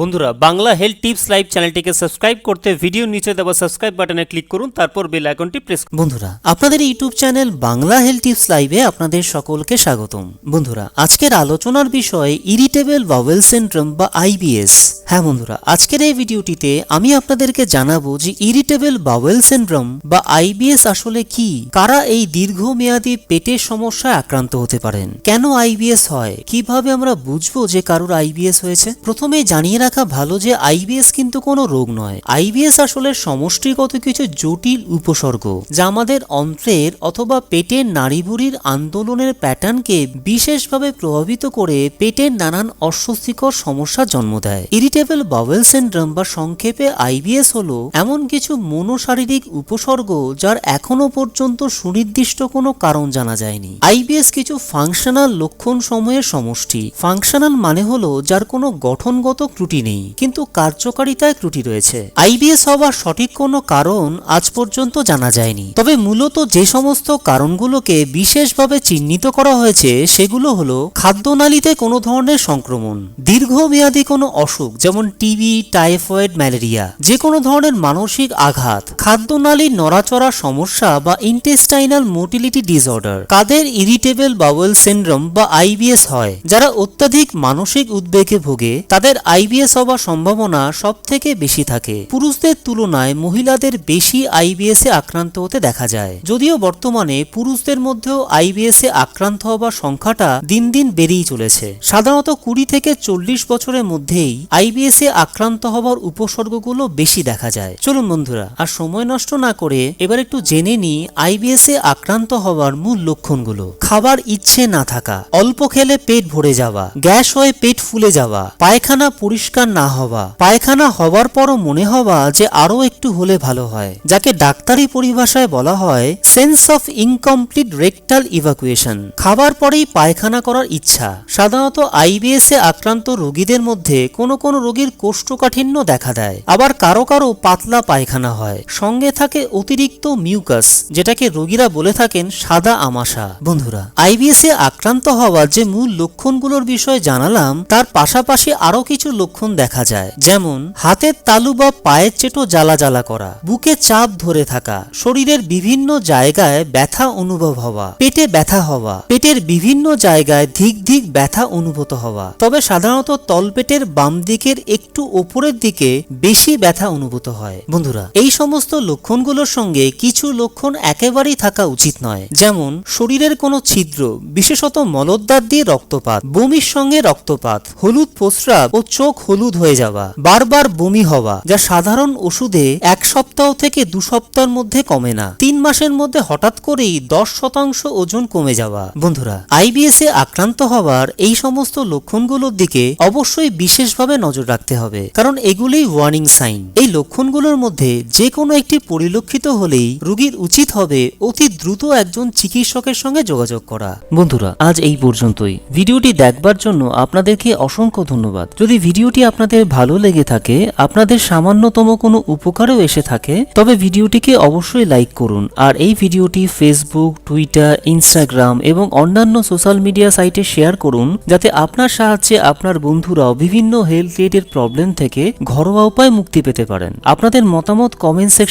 বন্ধুরা, Bangla health tips live চ্যানেলটিকে subscribe করতে ভিডিও নিচে দেওয়া সাবস্ক্রাইব বাটনে ক্লিক করুন, তারপর বেল আইকনটি প্রেস বন্ধুরা, আপনাদের YouTube channel Bangla health tips লাইভে আপনাদের সকলকে স্বাগতম। বন্ধুরা, আজকের আলোচনার বিষয় ইরিটেবল বাওয়েল সিনড্রোম বা আইবিএস হ্যাঁ বন্ধুরা, আজকের এই ভিডিওটিতে আমি আপনাদেরকে জানাব যে ইরিটেবল বাওয়েল সিনড্রোম বা আইবিএস আসলে কি, কারা এই দীর্ঘমেয়াদী পেটের সমস্যায় আক্রান্ত হতে পারেন, কেন আইবিএস হয়, কীভাবে আমরা বুঝব যে কারোর আইবিএস হয়েছে? প্রথমে জানিয়ে রাখা ভালো যে আইবিএস কিন্তু কোনো রোগ নয়। আইবিএস আসলে সমষ্টিগত কিছু জটিল উপসর্গ, যা আমাদের অন্ত্রের অথবা পেটের নাড়িভুড়ির আন্দোলনের প্যাটার্নকে বিশেষভাবে প্রভাবিত করে পেটের নানান অস্বস্তিকর সমস্যা জন্ম দেয়। ইরিটেবল বাওয়েল সিনড্রোম বা সংক্ষেপে আইবিএস হলো এমন কিছু মনোশারীরিক উপসর্গ যার এখনও পর্যন্ত সুনির্দিষ্ট কোনো কারণ জানা যায়নি। আইবিএস কিছু ফাংশনাল লক্ষণ সমূহের সমষ্টি। ফাংশনাল মানে হলো যার কোনো গঠনগত ত্রুটি নেই, কিন্তু কার্যকারিতায় ত্রুটি রয়েছে। আইবিএস হওয়ার সঠিক কোনো কারণ আজ পর্যন্ত জানা যায়নি। তবে মূলত যে সমস্ত কারণগুলোকে বিশেষভাবে চিহ্নিত করা হয়েছে, সেগুলো হলো খাদ্যনালীতে কোনো ধরনের সংক্রমণ, দীর্ঘমেয়াদী কোনো অসুখ, যেমন টিবি, টাইফয়েড, ম্যালেরিয়া, যে কোনো ধরনের মানসিক আঘাত খাদ্যনালীর নড়াচড়া সমস্যা বা ইন্টেস্টাইনাল মোটিলিটি ডিসঅর্ডার কাদের ইরিটেবল বাওয়েল সিনড্রোম বা আইবিএস হয়, যারা অত্যাধিক মানসিক উদ্বেগে ভোগে, তাদের আইবিএস হওয়ার সম্ভাবনা সব থেকে বেশি থাকে। পুরুষদের তুলনায় মহিলাদের বেশি আইবিএস এ আক্রান্ত হতে দেখা যায়। যদিও বর্তমানে পুরুষদের মধ্যেও আইবিএস এ আক্রান্ত হবার সংখ্যাটা দিন দিন বেড়েই চলেছে। সাধারণত কুড়ি থেকে চল্লিশ বছরের মধ্যেই আইবিএস এ আক্রান্ত হবার উপসর্গগুলো বেশি দেখা যায়। চলুন বন্ধুরা, আর সময় নষ্ট না করে এবার একটু জেনে নিই আইবিএস এ আক্রান্ত হওয়ার মূল লক্ষণগুলো। খাবার ইচ্ছে না থাকা, অল্প খেলে পেট ভরে যাওয়া, গ্যাস হয়ে পেট ফুলে যাওয়া, পায়খানা পরিষ্কার না হওয়া। পায়খানা হওয়ার পরও মনে হওয়া যে আরও একটু হলে ভালো হয়, যাকে ডাক্তারি পরিভাষায় বলা হয় sense of incomplete rectal evacuation. খাবার পরেই পায়খানা করার ইচ্ছা। সাধারণত আইবিএস এ আক্রান্ত রোগীদের মধ্যে কোনো কোনো রোগীর কোষ্ঠকাঠিন্য দেখা দেয়। আবার কারও কারও পাতলা পায়খানা হয়। সঙ্গে থাকে অতিরিক্ত মিউকাস, যেটাকে রোগীরা বলে থাকেন সাদা আমাশা। বন্ধুরা, আইবিএস এ আক্রান্ত হওয়ার যে মূল লক্ষণগুলোর বিষয়ে জানালাম, তার পাশাপাশি আরও কিছু লক্ষণ দেখা যায়। যেমন হাতের তালু বা পায়ের চেটো জ্বালা জ্বালা করা, বুকে চাপ ধরে থাকা, শরীরের বিভিন্ন জায়গায় ব্যথা অনুভব হওয়া, পেটে ব্যথা হওয়া, পেটের বিভিন্ন জায়গায় ধিক ধিক ব্যথা অনুভূত হওয়া, তবে সাধারণত তলপেটের বাম দিকের একটু ওপরের দিকে বেশি ব্যথা অনুভূত হয়। বন্ধুরা, এই সমস্ত লক্ষণগুলোর সঙ্গে কিছু লক্ষণ একেবারেই থাকা উচিত নয়। যেমন, শরীরের কোনো ছিদ্র, বিশেষত মলদ্বার দিয়ে রক্তপাত, বমির সঙ্গে রক্তপাত, হলুদ প্রস্রাব ও চোখ হলুদ হয়ে যাওয়া, বারবার বমি হওয়া, যা সাধারণ ওষুধে এক সপ্তাহ থেকে দু সপ্তাহের মধ্যে কমে না। তিন মাসের মধ্যে হঠাৎ করেই দশ শতাংশ ওজন কমে যাওয়া। বন্ধুরা, আইবিএস এ আক্রান্ত হওয়ার এই সমস্ত লক্ষণগুলোর দিকে অবশ্যই বিশেষভাবে নজর রাখতে হবে, কারণ এগুলি ওয়ার্নিং সাইন এই লক্ষণগুলোর মধ্যে যে কোনো একটি পরিলক্ষিত হলেই রোগীর উচিত হবে অতি দ্রুত একজন চিকিৎসকের সঙ্গে যোগাযোগ করা। বন্ধুরা, আজ এই পর্যন্তই। ভিডিওটি দেখবার জন্য আপনাদেরকে অসংখ্য ধন্যবাদ। যদি ভিডিওটি আপনাদের ভালো লেগে থাকে, আপনাদের সামান্যতম কোনো উপকারও এসে থাকে, তবে ভিডিওটিকে অবশ্যই লাইক করুন। আর এই ভিডিওটি ফেসবুক, টুইটার, ইনস্টাগ্রাম এবং অন্যান্য সোশ্যাল মিডিয়া সাইটে শেয়ার করুন, যাতে আপনার সাহায্যে আপনার বন্ধুরাও বিভিন্ন হেলথ রিলেটেড প্রবলেম থেকে ঘরোয়া উপায় মুক্তি পেতে পারেন। আপনাদের মতামত কমেন্ট